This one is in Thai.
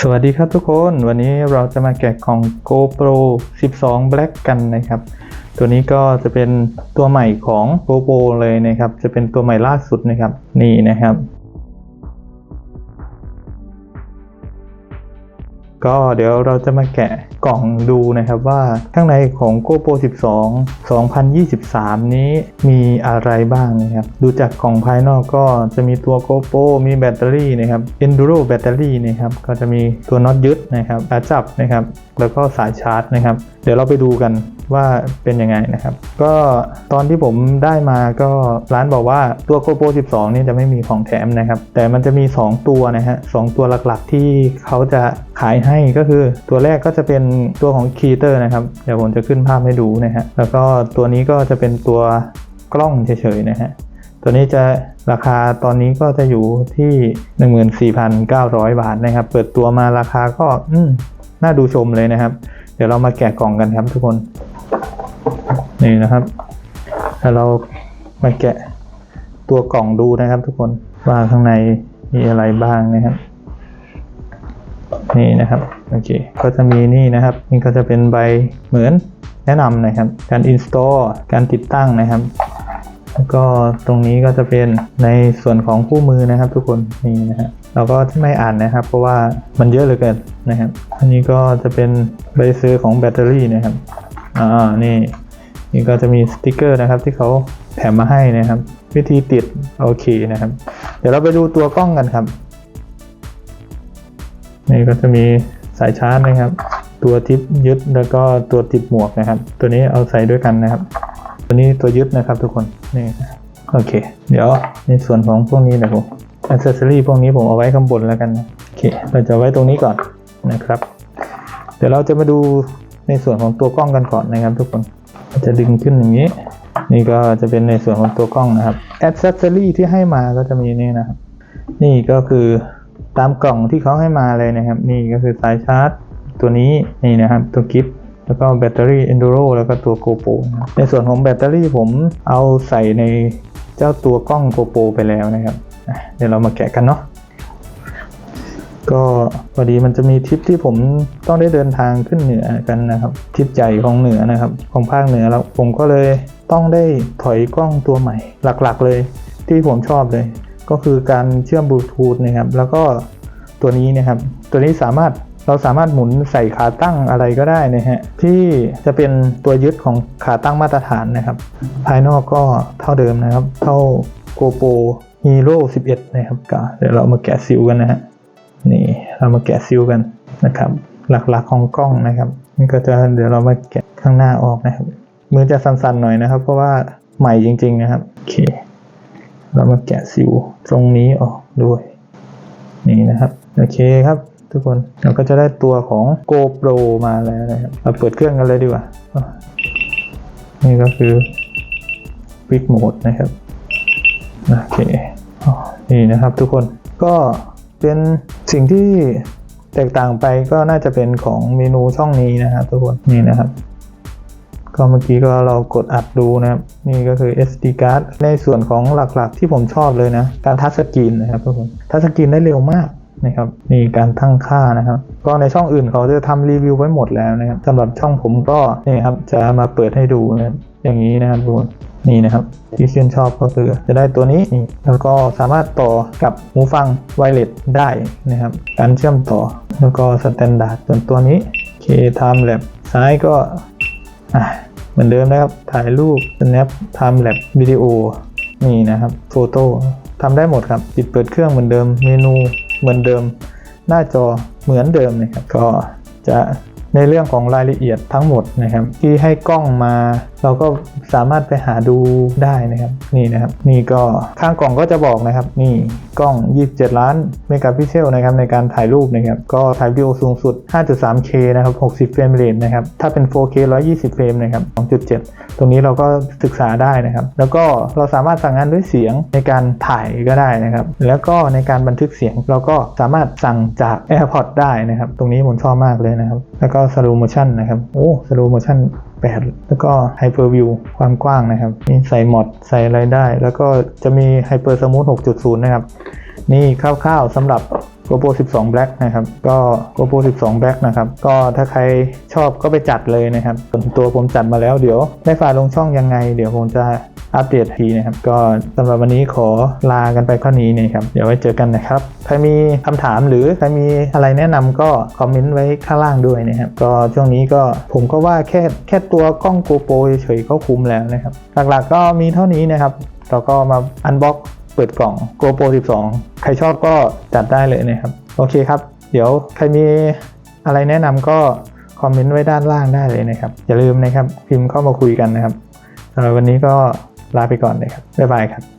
สวัสดีครับทุกคนวันนี้เราจะมาแกะกล่อง GoPro 12 Black กันนะครับ ตัวนี้ก็จะเป็นตัวใหม่ของ GoPro เลยนะครับ จะเป็นตัวใหม่ล่าสุดนะครับ นี่นะครับ ก็เดี๋ยวเราจะมาแกะกล่องดูนะครับว่าข้างในของ GoPro 12 2023 นี้มีอะไรบ้างนะครับ ดูจากกล่องภายนอกก็จะมีตัว GoPro มีแบตเตอรี่นะครับ Enduro แบตเตอรี่นะครับ ก็จะมีตัวน็อตยึดนะครับอาจับนะครับ แล้วก็สายชาร์จนะครับ เดี๋ยวเราไปดูกัน ว่าเป็นยังไงนะครับ ก็ตอนที่ผมได้มาก็ร้านบอกว่าตัว GoPro 12 นี่จะไม่มีของแถมนะครับ แต่มันจะมี 2 ตัวนะฮะสองตัวหลักๆ ที่เขาจะขายให้ก็คือ ตัวแรกก็จะเป็นตัวของ k e y t e r นะครับ เดี๋ยวผมจะขึ้นภาพให้ดูนะฮะแล้วก็ตัวนี้ก็จะเป็นตัวกล้องเฉยๆนะฮะตัวนี้จะราคาตอนนี้ก็จะอยู่ที่ 14,900 บาทนะครับ เปิดตัวมาราคาก็อืน่าดูชมเลยนะครับ เดี๋ยวเรามาแกะกล่องกันครับทุกคน นี่นะครับแล้วเรามาแกะตัวกล่องดูนะครับ ทุกคนว่าข้างในมีอะไรบ้างนะครับ นี่นะครับโอเคก็จะมีนี่นะครับ นี่ก็จะเป็นใบเหมือนแนะนำนะครับ การ install การติดตั้งนะครับแล้วก็ตรงนี้ก็จะเป็นในส่วนของคู่มือนะครับ ทุกคนนี่นะฮะเราก็ไม่อ่านนะครับ เพราะว่ามันเยอะเหลือเกินนะครับ อันนี้ก็จะเป็นใบซื้อของแบตเตอรี่นะครับอ่านี่ นี่ก็จะมีสติกเกอร์นะครับที่เขาแถมมาให้นะครับ วิธีติดโอเคนะครับ เดี๋ยวเราไปดูตัวกล้องกันครับ นี่ก็จะมีสายชาร์จนะครับ ตัวทิปยึดแล้วก็ตัวติดหมวกนะครับ ตัวนี้เอาใส่ด้วยกันนะครับ ตัวนี้ตัวยึดนะครับทุกคนนี่โอเค เดี๋ยวในส่วนของพวกนี้นะผมอ c เซสซอรี่พวกนี้ผมเอาไว้ข้างบนแล้วกันนะโอเคเราจะไว้ตรงนี้ก่อนนะครับ เดี๋ยวเราจะมาดูในส่วนของตัวกล้องกันก่อนนะครับทุกคน จะดึงขึ้นอย่างนี้ นี่ก็จะเป็นในส่วนของตัวกล้องนะครับอ c เซสซอรี่ที่ให้มาก็จะมีนี่นะครับนี่ก็คือตามกล่องที่เขาให้มาเลยนะครับ นี่ก็คือสายชาร์จตัวนี้นี่นะครับตัวกิฟแล้วก็แบตเตอรี่ Enduro แล้วก็ตัว GoPro นะครับในส่วนของแบตเตอรี่ผมเอาใส่ในเจ้าตัวกล้อง GoPro ไปแล้วนะครับ เดี๋ยวเรามาแกะกันเนาะ ก็พอดีมันจะมีทริปที่ผมต้องได้เดินทางขึ้นเหนือกันนะครับทริปใหญ่ของเหนือนะครับ ของภาคเหนือแล้วผมก็เลยต้องได้ถอยกล้องตัวใหม่ หลักๆเลยที่ผมชอบเลย ก็คือการเชื่อมบลูทูธนะครับ แล้วก็ตัวนี้นะครับ ตัวนี้สามารถเราสามารถหมุนใส่ขาตั้งอะไรก็ได้นะฮะที่จะเป็นตัวยึดของขาตั้งมาตรฐานนะครับ ภายนอกก็เท่าเดิมนะครับ เท่า GoPro Hero 11 นะครับก็เดี๋ยวเรามาแกะซิลกันนะฮะ นี่เรามาแกะซิลกันนะครับ หลักๆของกล้องนะครับนี่ก็จะเดี๋ยวเรามาแกะข้างหน้าออกนะครับ มือจะสั่นๆหน่อยนะครับ เพราะว่าใหม่จริง ๆนะครับโอเค เรามาแกะซิลตรงนี้ออกด้วย นี่นะครับโอเคครับทุกคนเราก็จะได้ตัวของ GoPro มาแล้วนะครับเราเปิดเครื่องกันเลยดีกว่า นี่ก็คือ Quick Mode นะครับ โอเค นี่นะครับทุกคนก็เป็น สิ่งที่แตกต่างไปก็น่าจะเป็นของเมนูช่องนี้นะครับทุกคนนี่นะครับ ก็เมื่อกี้ก็เรากดอัดดูนะครับ นี่ก็คือ SD card ในส่วนของหลักๆที่ผมชอบเลยนะ การทัชสกรีนนะครับทุกคนทัชสกรีนได้เร็วมาก นะครับนี่การตั้งค่านะครับ ก็ในช่องอื่นเขาจะทำรีวิวไว้หมดแล้วนะครับสำหรับช่องผมก็นี่ครับจะมาเปิดให้ดูนะอย่างนี้นะครับทุกคนนี่นะครับที่ชื่นชอบก็คือจะได้ตัวนี้นี่แล้วก็สามารถต่อกับหูฟังไวเลสได้นะครับ การเชื่อมต่อแล้วก็สแตนดาร์ดส่วนตัวนี้เค Time Lab ซ้ายก็เหมือนเดิมนะครับ ถ่ายรูป snap time lap วิดีโอนี่นะครับโฟโต้ทำได้หมดครับ ปิดเปิดเครื่องเหมือนเดิมเมนู เหมือนเดิม หน้าจอเหมือนเดิมนะครับ ก็จะในเรื่องของรายละเอียดทั้งหมดนะครับ ที่ให้กล้องมาเราก็สามารถไปหาดูได้นะครับนี่นะครับ นี่ก็ข้างกล่องก็จะบอกนะครับ นี่กล้อง 27 ล้านเมกะพิกเซลนะครับในการถ่ายรูปนะครับก็ถ่ายวิดีโอสูงสุด 5.3K นะครับ 60 เฟรมเรทนะครับถ้าเป็น 4K 120 เฟรมนะครับ 2.7 ตรงนี้เราก็ศึกษาได้นะครับ แล้วก็เราสามารถสั่งงานด้วยเสียงในการถ่ายก็ได้นะครับ แล้วก็ในการบันทึกเสียงเราก็สามารถสั่งจาก AirPods ได้นะครับ ตรงนี้ผมชอบมากเลยนะครับ แล้วก็ Slow Motion นะครับโอ้ Slow Motion 8 แล้วก็ Hyper View ความกว้างนะครับ นี่ใส่หมอดใส่อะไรได้ แล้วก็จะมี Hyper Smooth 6.0 นะครับ นี่คร่าวๆสำหรับ GoPro 12 Black นะครับ ก็ GoPro 12 Black นะครับ ก็ถ้าใครชอบก็ไปจัดเลยนะครับ ส่วนตัวผมจัดมาแล้วเดี๋ยวได้ไฟล์ลงช่องยังไง เดี๋ยวผมจะ อัปเดตทีนะครับ ก็สำหรับวันนี้ขอลากันไปข้อนี้นะครับ เดี๋ยวไว้เจอกันนะครับ ใครมีคำถามหรือใครมีอะไรแนะนำก็คอมเมนต์ไว้ข้างล่างด้วยนะครับ ก็ช่วงนี้ก็ผมก็ว่าแค่แค่ตัวกล้อง GoPro เฉยๆก็คุ้มแล้วนะครับ หลักๆก็มีเท่านี้นะครับ เราก็มาอันบ็อกเปิดกล่อง GoPro 12 ใครชอบก็จัดได้เลยนะครับ โอเคครับ เดี๋ยวใครมีอะไรแนะนำก็คอมเมนต์ไว้ด้านล่างได้เลยนะครับ อย่าลืมนะครับ พิมพ์เข้ามาคุยกันนะครับสำหรับวันนี้ก็ ลาไปก่อนเลยครับบ๊ายบายครับ